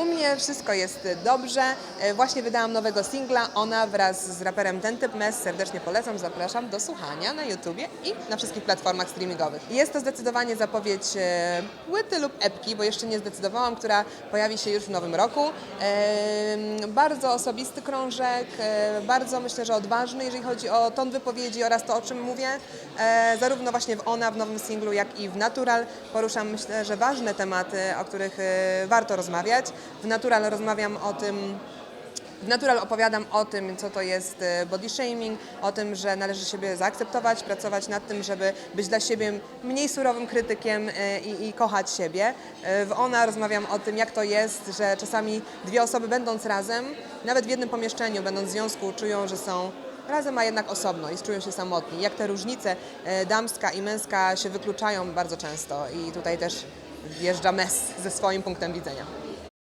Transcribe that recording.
U mnie wszystko jest dobrze. E, Właśnie wydałam nowego singla. Ona wraz z raperem Ten Typ Mes serdecznie polecam. Zapraszam do słuchania na YouTubie i na wszystkich platformach streamingowych. Jest to zdecydowanie zapowiedź e, płyty lub epki, bo jeszcze nie zdecydowałam, która pojawi się już w nowym roku. E, Bardzo osobisty krążek, bardzo myślę, że odważny, jeżeli chodzi o ton wypowiedzi oraz to, o czym mówię. Zarówno właśnie w Ona, w nowym singlu, jak i w Natural poruszam myślę, że ważne tematy, o których warto rozmawiać. W Natural rozmawiam o tym, w Natural opowiadam o tym, co to jest e, body shaming, o tym, że należy siebie zaakceptować, pracować nad tym, żeby być dla siebie mniej surowym krytykiem e, i, i kochać siebie. E, W Ona rozmawiam o tym, jak to jest, że czasami dwie osoby będąc razem, nawet w jednym pomieszczeniu, będąc w związku, czują, że są razem, a jednak osobno i czują się samotni. Jak te różnice damska i męska się wykluczają bardzo często i tutaj też wjeżdża mes ze swoim punktem widzenia.